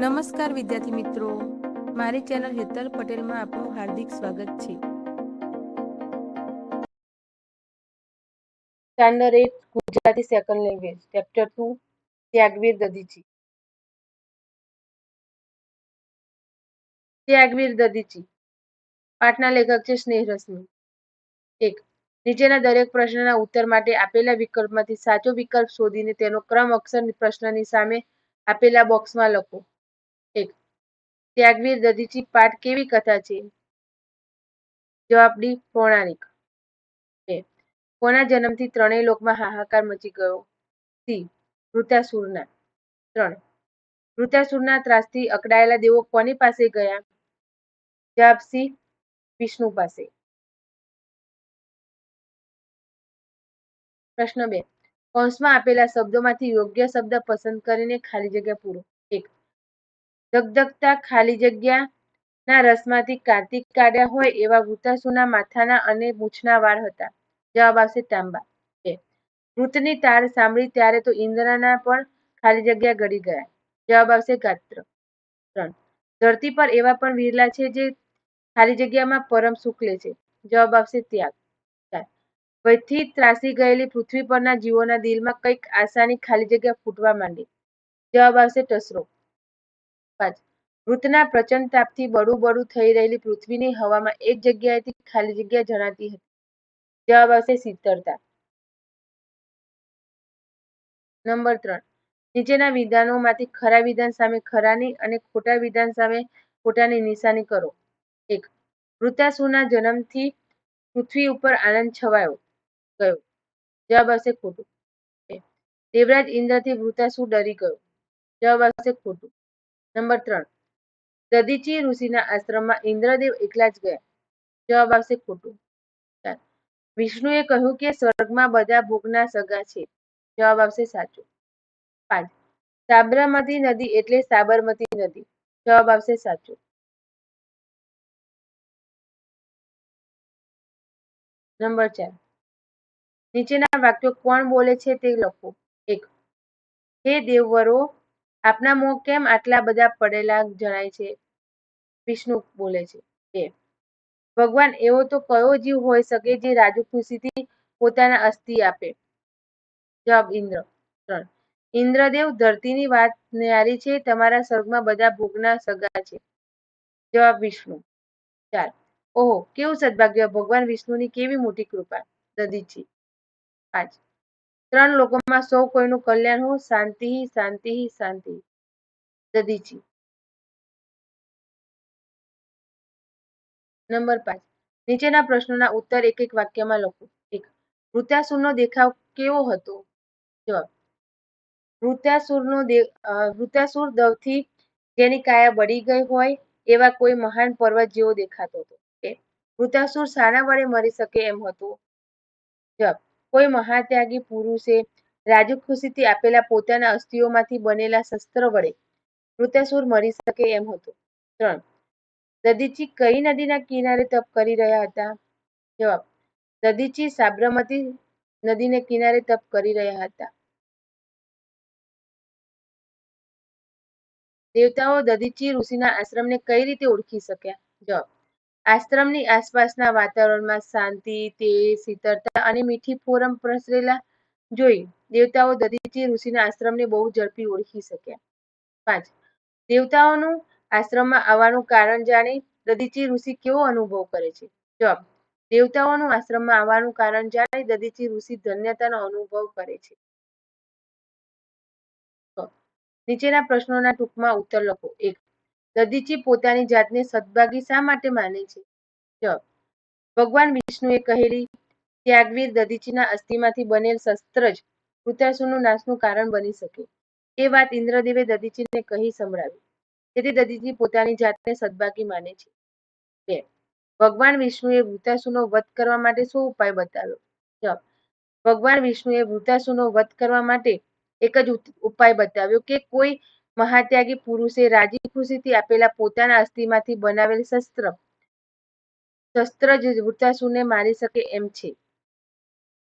નમસ્કાર વિદ્યાર્થી મિત્રો. મારી ચેનલ હેતલ પટેલમાં આપનું હાર્દિક સ્વાગત છે. Standard eight Gujarati second language chapter two Tyagveer Dadhichi. Tyagveer Dadhichi. પાઠના લેખક છે સ્નેહ રશ્મિ. એક, નીચેના દરેક પ્રશ્નના ઉત્તર માટે આપેલા વિકલ્પમાંથી સાચો વિકલ્પ શોધીને તેનો ક્રમ અક્ષર પ્રશ્નની સામે આપેલા બોક્સમાં લખો. ત્યાગવીર દધીચી પાઠ કેવી કથા છે? જવાબ ડી, પૌરાણિક. કોના જન્મથી ત્રણેય લોકમાં હાહાકાર મચી ગયો? સી વૃતાસુરના ત્રણ વૃતાસુરના ત્રાસથી અકળાયેલા દેવો કોની પાસે ગયા? જવાબ સી, વિષ્ણુ પાસે. પ્રશ્ન બે, કૌંસમાં આપેલા શબ્દોમાંથી યોગ્ય શબ્દ પસંદ કરીને ખાલી જગ્યા પૂરો. એક ધગધગતા ખાલી જગ્યાના રસમાંથી કાર્તિક કાઢ્યા હોય એવા વૃતાસુના માથાના અને મૂછના વાળ હતા. જવાબ આવશે તાંબા. બે વૃતની તાર સાંભળી ત્યારે તો ઇન્દ્રના પણ ખાલી જગ્યા ગળી ગયા. જવાબ આવશે ગાત્ર. ત્રણ. ધરતી પર એવા પણ વિરલા છે જે ખાલી જગ્યામાં પરમ સુખ લે છે. જવાબ આવશે ત્યાગ. ભયથી ત્રાસી ગયેલી પૃથ્વી પરના જીવોના દિલમાં કંઈક આશાની ખાલી જગ્યા ફૂટવા માંડી. જવાબ આવશે ટસરો. પાંચ વૃતના પ્રચંડ તાપથી બળું બળું થઈ રહેલી પૃથ્વીની હવામાં એક જગ્યાએથી ખાલી જગ્યા જણાતી હતી. જવાબ આવશે શીતળતા. નંબર ત્રણ. નીચેના વિધાનોમાંથી ખરા વિધાન સામે ખરાની અને ખોટા વિધાન સામે ખોટાની નિશાની કરો. એક. વૃતાસુના જન્મથી પૃથ્વી ઉપર આનંદ છવાયો. ગયો. જવાબ આવશે ખોટું. દેવરાજ ઇન્દ્રથી વૃતાસુ ડરી ગયો. જવાબ આવશે ખોટું. નંબર ત્રણ. દધીચી ઋષિના આશ્રમમાં ઇન્દ્રદેવ એકલા જ ગયા. જવાબ આવશે ખોટું. વિષ્ણુએ કહ્યું કે સ્વર્ગમાં બધા ભોગના સગા છે. જવાબ આવશે સાચો. પાંચ. સાબરમતી નદી એટલે સાબરમતી નદી. જવાબ આવશે સાચો. નંબર ચાર. નીચેના વાક્યો કોણ બોલે છે તે લખો. એક. હે દેવવરો આપના મોં કેમ આટલા બધા પડેલા જણાય છે? વિષ્ણુ બોલે છે બે ભગવાન એવો તો કયો જીવ હોઈ શકે જે રાજુ ખુશીથી પોતાના અસ્થિ આપે? જવાબ ઇન્દ્ર, ત્રણ. ઇન્દ્રદેવ ધરતીની વાત ન્યારી છે, તમારા સ્વર્ગમાં બધા ભોગના સગા છે. જવાબ વિષ્ણુ ચાર ઓહો, કેવું સદભાગ્ય, ભગવાન વિષ્ણુની કેવી મોટી કૃપા? દધીચી પાંચ. ત્રણ લોકોમાં સૌ કોઈનું કલ્યાણ હો, શાંતિ શાંતિ શાંતિ દધીજી નંબર પાંચ. નીચેના પ્રશ્નોના ઉત્તર એક એક વાક્યમાં લખો. એક. વૃત્યાસુરનો દેખાવ કેવો હતો? જવાબ. વૃત્યાસુરનો વૃત્યાસુર દવથી જેની કાયા બળી ગઈ હોય એવા કોઈ મહાન પર્વત જેવો દેખાતો હતો. એ વૃતાસુર શાના વડે મરી શકે એમ હતો. જવાબ. કોઈ મહાત્યાગી પુરુષે રાજુ આપેલા પોતાના અસ્થિઓમાંથી બનેલા શસ્ત્ર વડે મૃત્યાસુર મરી શકે એમ હતો. ત્રણ. દધીચી કઈ નદીના કિનારે તપ કરી રહ્યા હતા? જવાબ. દધીચી સાબરમતી નદીને કિનારે તપ કરી રહ્યા હતા. દેવતાઓ દધીચી ઋષિના આશ્રમને કઈ રીતે ઓળખી શક્યા? જવાબ. આશ્રમની આસપાસના વાતાવરણમાં શાંતિ, તેજ, શીતળતા અને મીઠી ફોરમ પ્રસરેલા જોઈ દેવતાઓ દધીચી ઋષિના આશ્રમને બહુ ઝડપી ઓળખી શક્યા. પાંચ, દેવતાઓનું આશ્રમમાં આવવાનું કારણ જાણી દધીચી ઋષિ કેવો અનુભવ કરે છે? જવાબ, દેવતાઓનું આશ્રમમાં આવવાનું કારણ જાણી દધીચી ઋષિ ધન્યતાનો અનુભવ કરે છે. નીચેના પ્રશ્નોના ટૂંકમાં ઉત્તર લખો. એક દધીચી પોતાની જાતને સદભાગી શા માટે માને છે? જવાબ, ભગવાન વિષ્ણુએ કહેલી ત્યાગવીર દધીચીના અસ્થિમાંથી બનેલ શસ્ત્ર જ વૃતાસુરનું નાશનું કારણ બની શકે. એ વાત ઇન્દ્રદેવે દધીચીને કહી સંભળાવી. તેથી દધીચી પોતાની જાતને સદભાગી માને છે. બે, ભગવાન વિષ્ણુએ વૃતાસુનો વધ કરવા માટે શું ઉપાય બતાવ્યો? જવાબ, ભગવાન વિષ્ણુએ વૃતાસુનો વધ કરવા માટે એક જ ઉપાય બતાવ્યો કે કોઈ મહાત્યાગી પુરુષે રાજી ખુશીથી આપેલા પોતાના અસ્થિમાંથી બનાવેલ શસ્ત્ર. શસ્ત્ર જ વૃતાસુરને મારી શકે એમ છે.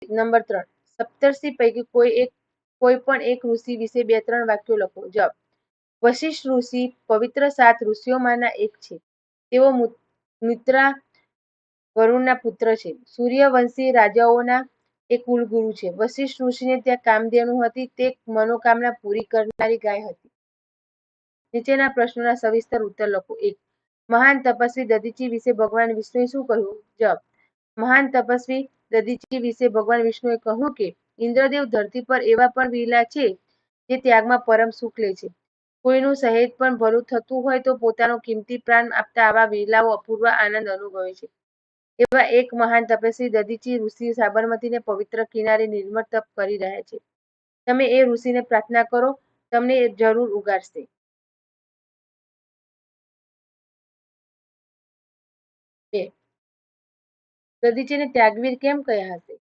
નંબર ત્રણ. સપ્તર્ષિ પૈકી કોઈ એક, કોઈ પણ એક ઋષિ વિશે બે ત્રણ વાક્યો લખો. જવાબ. વશિષ્ઠ ઋષિ, પવિત્ર સાત ઋષિઓમાંના એક છે. તેઓ મિત્રા વરુણના પુત્ર છે. સૂર્યવંશી રાજાઓના એ કુલગુરુ છે. વશિષ્ઠ ઋષિને ત્યાં કામધેનુ હતી. તે મનોકામના પૂરી કરનારી ગાય હતી. નીચેના પ્રશ્નોના સવિસ્તર ઉત્તર લખો. એક, મહાન તપસ્વી દધીચી વિશે ભગવાન વિષ્ણુએ શું કહ્યું? જવાબ, મહાન તપસ્વી દધીચી વિશે ભગવાન વિષ્ણુએ કહ્યું કે, ઇન્દ્રદેવ ધરતી પર એવા પણ વીરલા છે જે ત્યાગમાં પરમ સુખ લે છે. કોઈનું સહેજ પણ ભલું થતું હોય તો પોતાનો કિંમતી પ્રાણ આપતા આવા વીરલાઓ અપૂર્વ આનંદ અનુભવે છે. એવા એક મહાન તપસ્વી દધીચી ઋષિ સાબરમતીને પવિત્ર કિનારે નિર્મળ તપ કરી રહ્યા છે. તમે એ ઋષિને પ્રાર્થના કરો, તમને એ જરૂર ઉગારશે દધીચીને ત્યાગવીર કેમ કહ્યા હશે?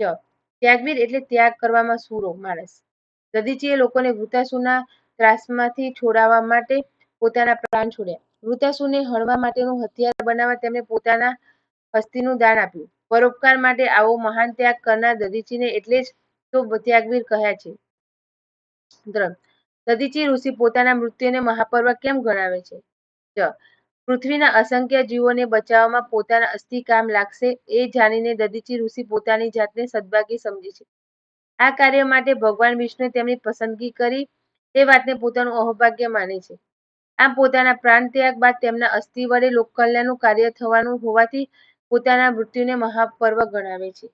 જવાબ ત્યાગવીર એટલે ત્યાગ કરવામાં સૂરો માણસ. દધીચીએ લોકોને વૃતાસુના ત્રાસમાંથી છોડાવવા માટે પોતાના પ્રાણ છોડ્યા. વૃતાસુને હણવા માટેનું હથિયાર બનાવવા તેમણે પોતાના હસ્તીનું દાન આપ્યું. પરોપકાર માટે આવો મહાન ત્યાગ કરનાર દધીચીને એટલે જ તો ત્યાગવીર કહ્યા છે. ત્રણ દધીચી ઋષિ પોતાના મૃત્યુને મહાપર્વ કેમ ગણાવે છે? જવાબ પૃથ્વીના અસંખ્ય જીવોને બચાવવામાં પોતાના અસ્થિ કામ લાગશે, એ જાણીને દધીચી ઋષિ પોતાની જાતને સદભાગી સમજે છે. આ કાર્ય માટે ભગવાન વિષ્ણુએ તેમની પસંદગી કરી, તે વાતને પોતાનું અહોભાગ્ય માને છે. આમ પોતાના પ્રાણ ત્યાગ બાદ તેમના અસ્થિ વડે લોકકલ્યાણનું કાર્ય થવાનું હોવાથી પોતાના મૃત્યુને મહાપર્વ ગણાવે છે.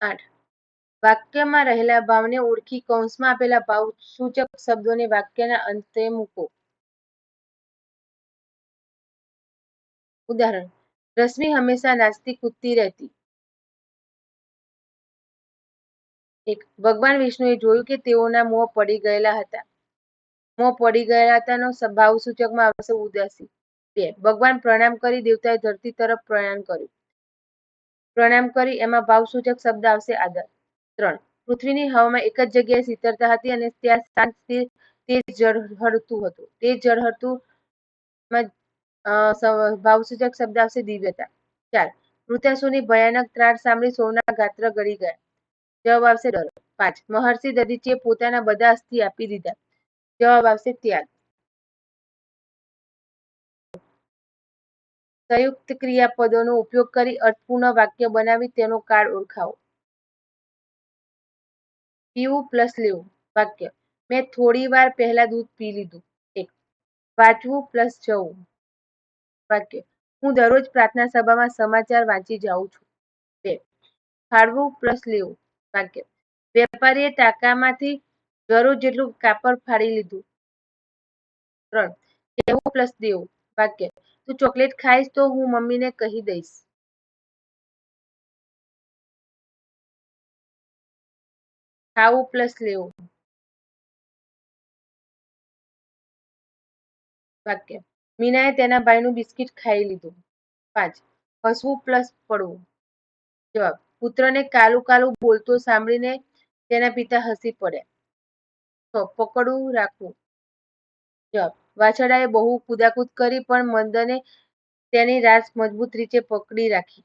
આઠ. વાક્યમાં રહેલા ભાવને ઓળખી કૌંસમાં આપેલા ભાવસૂચક શબ્દોને વાક્યના અંતે મૂકો. ઉદાહરણ, રશ્મિ હંમેશા નાચતી કૂદતી રહેતી. એક, ભગવાન વિષ્ણુએ જોયું કે તેઓના મોં પડી ગયેલા હતા. મોં પડી ગયેલા હતાનો સ- ભાવસૂચકમાં આવશે ઉદાસી. બે, ભગવાન પ્રણામ કરી દેવતાએ ધરતી તરફ પ્રણામ કર્યું. પ્રણામ કરી એમાં ભાવસૂચક શબ્દ આવશે આદર. ત્રણ, પૃથ્વીની હવામાં એક જ જગ્યાએ શીતળતા હતી અને ત્યાં શાંત સ્થિર તેજ ઝળહળતું હતું. તેજ ઝળહળતું માં ભાવસૂચક શબ્દ આવશે દિવ્યતા. ચાર વૃતાસુરની ભયાનક ત્રાડ સાંભળી સૌના ગાત્ર ગળી ગયા. જવાબ આવશે ડર. પાંચ. મહર્ષિ દધીચીએ પોતાના બધા અસ્થિ આપી દીધા. જવાબ આવશે ત્યાગ. સંયુક્ત ક્રિયાપદોનો ઉપયોગ કરી અર્થપૂર્ણ વાક્ય બનાવી તેનો કાળ ઓળખાવો. પીવું પ્લસ લેવું. વાક્ય. મેં થોડી વાર પહેલા દૂધ પી લીધું. એક. વાંચવું પ્લસ જવું. વાક્ય. હું દરરોજ પ્રાર્થના સભામાં સમાચાર વાંચી જાઉં છું. બે. ફાળવું પ્લસ લેવું. વાક્ય. વેપારીએ ટાંકામાંથી જરૂર જેટલું કાપડ ફાડી લીધું. ત્રણ. લેવું પ્લસ દેવું. વાક્ય. તું ચોકલેટ ખાઈશ તો હું મમ્મીને કહી દઈશ. ખાવું પ્લસ લેવું. વાક્ય. મીનાએ તેના ભાઈનું બિસ્કિટ ખાઈ લીધું. પાંચ. હસવું પ્લસ પડવું. જવાબ. પુત્રને કાલું કાલું બોલતો સાંભળીને તેના પિતા હસી પડ્યા. છ. પકડવું, રાખવું. જવાબ. વાછરડાએ બહુ કુદાકૂદ કરી પણ મંદને તેની રાસ મજબૂત રીતે પકડી રાખી.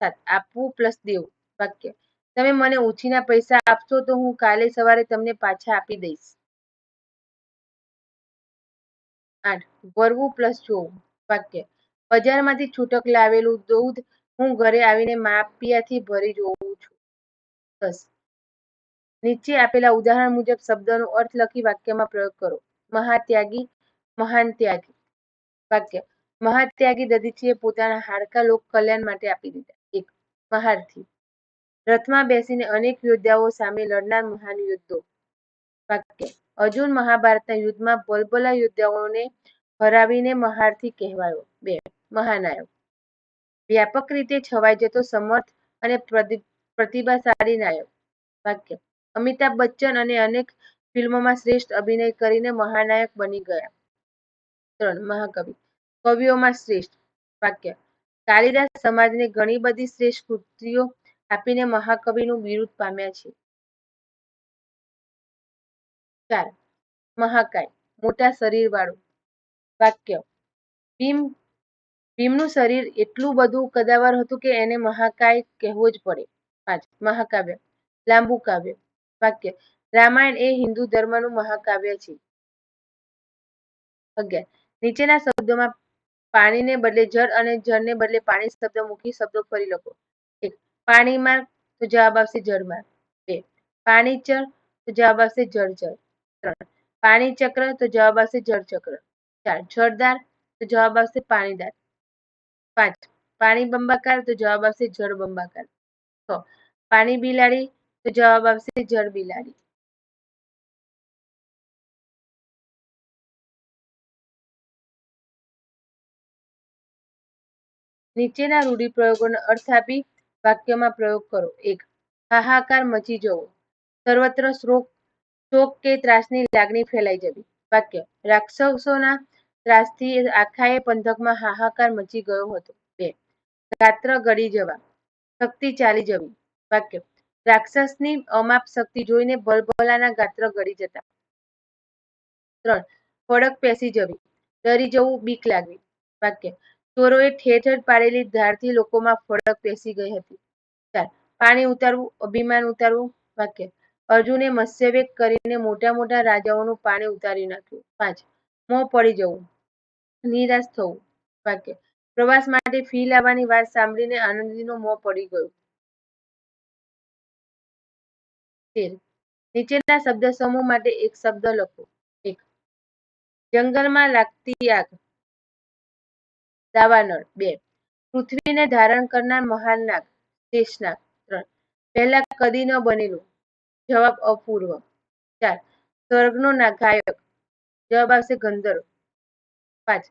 સાત. આપવું પ્લસ દેવું. વાક્ય. તમે મને ઉછીના પૈસા આપશો તો હું કાલે સવારે તમને પાછા આપી દઈશ. આઠ, વરવું પ્લસ જોવું વાક્ય. બજારમાંથી છૂટક લાવેલું દૂધ હું ઘરે આવીને માપિયાથી ભરી જોઉં છું. દસ. નીચે આપેલા ઉદાહરણ મુજબ શબ્દનો અર્થ લખી વાક્યમાં પ્રયોગ કરો. મહાત્યાગી મહાન ત્યાગી વાક્ય. મહાત્યાગી દધીચીએ પોતાના હાડકા લોક કલ્યાણ માટે આપી દીધા. એક. મહારથી. રથમાં બેસીને અનેક યોદ્ધાઓ સામે લડનાર મહાન યોદ્ધો. વાક્ય. અર્જુન મહાભારતના યુદ્ધમાં ભલભલા યોદ્ધાઓને હરાવીને મહારથી કહેવાયો. બે, મહાનાયક. વ્યાપક રીતે છવાઈ જતો સમર્થ અને પ્રતિભાશાળી નાયક. વાક્ય, અમિતાભ બચ્ચન અને અનેક ફિલ્મોમાં શ્રેષ્ઠ અભિનય કરીને મહાનાયક બની ગયા. ત્રણ, મહાકવિ. કવિઓમાં શ્રેષ્ઠ. વાક્ય, કાલિદાસ સમાજને ઘણી બધી શ્રેષ્ઠ કૃતિઓ આપીને મહાકવિનું બિરુદ પામ્યા છે. ચાર મહાકાય, મોટા શરીર વાળું વાક્ય. ભીમ, ભીમનું શરીર એટલું બધું કદાવર હતું કે એને મહાકાય કહેવું જ પડે. પાંચ, મહાકાવ્ય, લાંબુ કાવ્ય, વાક્ય. રામાયણ એ હિન્દુ ધર્મનું મહાકાવ્ય છે. અગિયાર, નીચેના શબ્દોમાં પાણીને બદલે જળ અને જળને બદલે પાણી શબ્દ મૂકી શબ્દો ફરી લખો. એક, પાણીમાં તો જવાબ આવશે જળમાં. બે, પાણીચર તો જવાબ આવશે જળચર. ત્રણ પાણી ચક્ર તો જવાબ આવશે જળચક્ર ચાર જળદાર તો જવાબ આવશે પાણીદાર. પાંચ, પાણી બંબાકાર તો જવાબ આવશે જળ બંબાકાર. છ, પાણી બિલાડી તો જવાબ આવશે જળ બિલાડી. નીચેના રૂઢિપ્રયોગોનો અર્થ આપી વાક્યમાં પ્રયોગ કરો. એક, હાહાકાર મચી જવો. સર્વત્ર શોક શોક કે ત્રાસની લાગણી ફેલાઈ જવી. વાક્ય, રાક્ષસોના ત્રાસથી આખાએ પંથકમાં હાહાકાર મચી ગયો હતો. બે, રાત્ર ગળી જવા. શક્તિ ચાલી જવી. વાક્ય, રાક્ષસની અમાપ શક્તિ જોઈને ભલભલાના ગાત્ર ગળી જતા. ત્રણ ફડક પેસી જવી. ડરી જવું બીક લાગવી. વાક્ય, ચોરોએ ઠેર પાડેલી ધારથી લોકોમાં ફડક પેસી ગઈ હતી. ચાર, પાણી ઉતારવું, અભિમાન ઉતારવું. વાક્ય અર્જુને મત્સ્યવેગ કરીને મોટા મોટા રાજાઓનું પાણી ઉતારી નાખ્યું. પાંચ, મોં પડી જવું. નિરાશ થવું. વાક્ય, પ્રવાસ માટે ફી લાવવાની વાત સાંભળીને આનંદીનો મોં પડી ગયું. નીચેના શબ્દ સમૂહ માટે એક શબ્દ લખો. એક, જંગલમાં લાગતી આગ. દાવાનળ બે, પૃથ્વીને ધારણ કરનાર મહાન નાગ. શેષનાગ. ત્રણ, પહેલા કદી ન બનેલું. જવાબ અપૂર્વ. ચાર, સ્વર્ગનો ના જવાબ આવશે ગંધર્વ. પાંચ,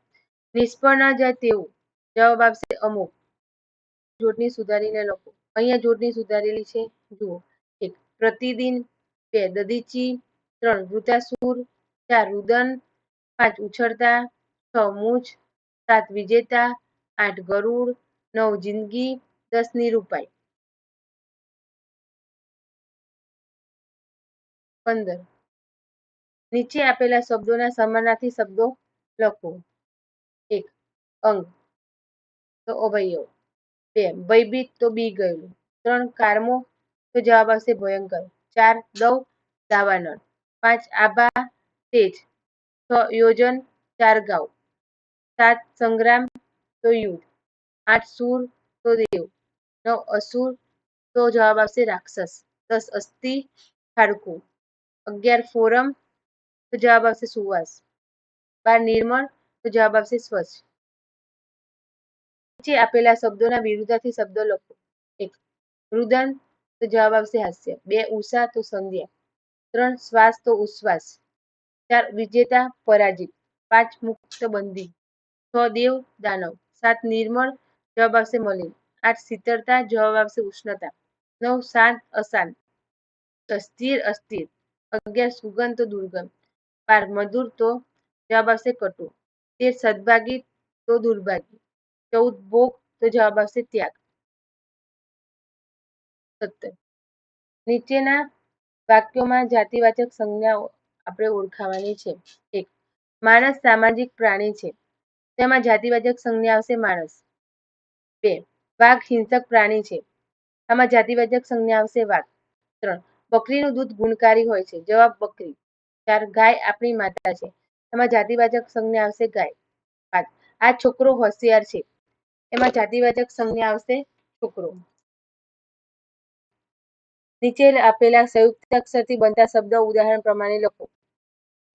નિષ્ફળ ના જાય તેવું. જવાબ આવશે અમુક જોડણી સુધારીને લખો. અહીંયા જોડણી સુધારેલી છે. જુઓ. એક, પ્રતિદિન. બે દદીચી ત્રણ વૃતાસુર ચાર, રુદન. પાંચ, ઉછળતા. છ, મૂછ. સાત, વિજેતા. આઠ, ગરુડ. નવ, જિંદગી. દસ નિરૂપાય પંદર. નીચે આપેલા શબ્દોના સમાનાર્થી શબ્દો લખો. એક, અંગ. તો અવયવ. બે, ભયભીત તો બી ગયેલું ત્રણ, કારમો. તો જવાબ આવશે ભયંકર. ચાર, દવ, દાવાનળ. પાંચ, આભા, તેજ. છ, યોજન, ચાર ગાઉ સાત, સંગ્રામ, તો યુદ્ધ. આઠ, સુર, તો દેવ. નવ, અસુર, તો જવાબ આવશે રાક્ષસ. દસ, અસ્થિ હાડકું અગિયાર ફોરમ, તો જવાબ આવશે સુવાસ. બાર નિર્મળ, તો જવાબ આવશે સ્વચ્છ. નીચે આપેલા શબ્દોના વિરુદ્ધાર્થી શબ્દો લખો. એક, રુદન, તો જવાબ આવશે હાસ્ય. બે, ઉષા, તો સંધ્યા. ત્રણ, શ્વાસ, તો ઉશ્વાસ. ચાર, વિજેતા, પરાજિત. પાંચ, મુક્ત બંદી છ, દેવ, દાનવ. સાત, નિર્મળ, જવાબ આવશે મલિન. આઠ, શીતળતા, જવાબ આવશે ઉષ્ણતા. નવ, શાંત, અશાંત. અસ્થિર સ્થિર, અસ્થિર. અગિયાર સુગંધ દુર્ગંધ. બાર મધુર તો જવાબ આવશે કટુ. તેર સદભાગી તો દુર્ભાગી. ચૌદ ભોગ તો જવાબ આવશે ત્યાગ. સત્તર. નીચેના વાક્યોમાં જાતિવાચક સંજ્ઞાઓ આપણે ઓળખાવાની છે. એક. માણસ સામાજિક પ્રાણી છે. તેમાં જાતિવાચક સંજ્ઞા આવશે માણસ. બે. વાઘ હિંસક પ્રાણી છે. આમાં જાતિવાચક સંજ્ઞા આવશે વાઘ. ત્રણ. બકરીનું દૂધ ગુણકારી હોય છે. જવાબ બકરી. ચાર, ગાય આપણી માતા છે. એમાં જાતિવાચક સંજ્ઞા આવશે ગાય. પાંચ, આ છોકરો હોશિયાર છે. એમાં જાતિવાચક સંજ્ઞા આવશે છોકરો. નીચે આપેલા સંયુક્ત અક્ષરથી બનતા શબ્દ ઉદાહરણ પ્રમાણે લખો.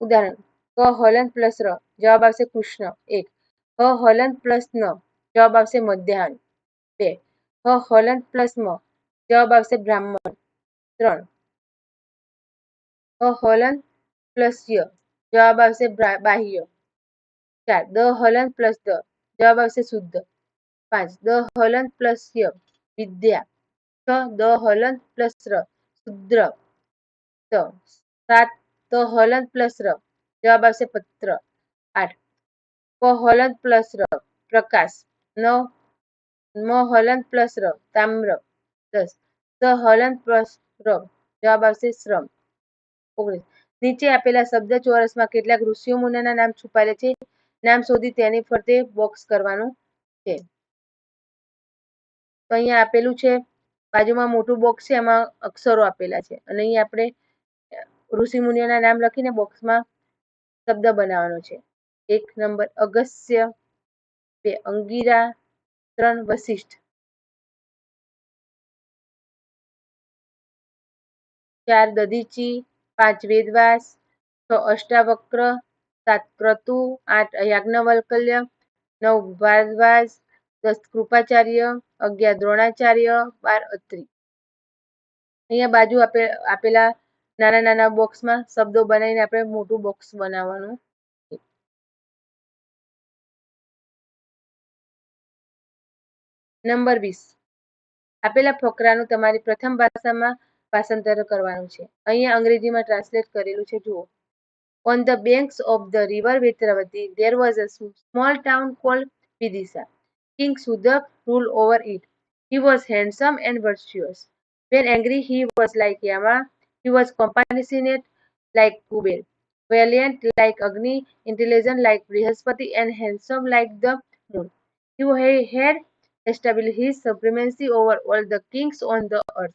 ઉદાહરણ, ક, હલન પ્લસ ર. જવાબ આવશે કૃષ્ણ. એક, હ, હલન પ્લસ ન. જવાબ આવશે મધ્યાહન. બે, હ, હલન પ્લસ મ. જવાબ આવશે બ્રાહ્મણ. ત્રણ હલન પ્લસ ય જવાબ આવશે બાહ્ય ચાર દ હલન પ્લસ દ જવાબ આવશે શુદ્ધ પાંચ દ હલન પ્લસ ય વિદ્યા છ દ હલન પ્લસ ર શુદ્ર સાત ત હલન પ્લસ ર જવાબ આવશે પત્ર આઠ પ હલન પ્લસ ર પ્રકાશ નવ મ હલન પ્લસ ર તામ્ર દસ સ હલન પ્લસ ર જવાબ આવશે શ્રમ ઓગણીસ. નીચે આપેલા શબ્દ ચોરસમાં કેટલાક ઋષિઓ મુનિના નામ છુપાયેલા છે. નામ શોધી તેની ફરતે બોક્સ કરવાનું છે. તો અહીંયા આપેલું છે, બાજુમાં મોટું બોક્સ છે, એમાં અક્ષરો આપેલા છે. અને અહીં આપણે ઋષિમુનિઓના નામ લખીને બોક્સમાં શબ્દ બનાવવાનો છે. એક નંબર અગસ્ત્ય બે, અંગીરા, ત્રણ વશિષ્ઠ ચાર, દધીચી પાંચ વેદવાસ છ અષ્ટાવક્ર, સાત ક્રતુ, આઠ યાજ્ઞવલ્કલ્ય, નવ ભારદ્વાજ દસ કૃપાચાર્ય, અગિયાર દ્રોણાચાર્ય, બાર અત્રી. અહીંયા બાજુ આપે, આપેલા નાના નાના બોક્સમાં શબ્દો બનાવીને આપણે મોટું બોક્સ બનાવવાનું. નંબર વીસ. આપેલા ફકરાનું તમારી પ્રથમ ભાષામાં ભાષાંતર કરવાનું છે અહીંયા અંગ્રેજીમાં ટ્રાન્સલેટ કરેલું છે જુઓ on the banks of the river Vetravati was a small town called Vidisha. King Sudhak ruled over it. He was handsome and virtuous. When angry, he was like Yama. He was compassionate like Kuber, valiant like Agni, intelligent like Brihaspati, and handsome like the moon. He ha- had established his supremacy over all the kings on the earth.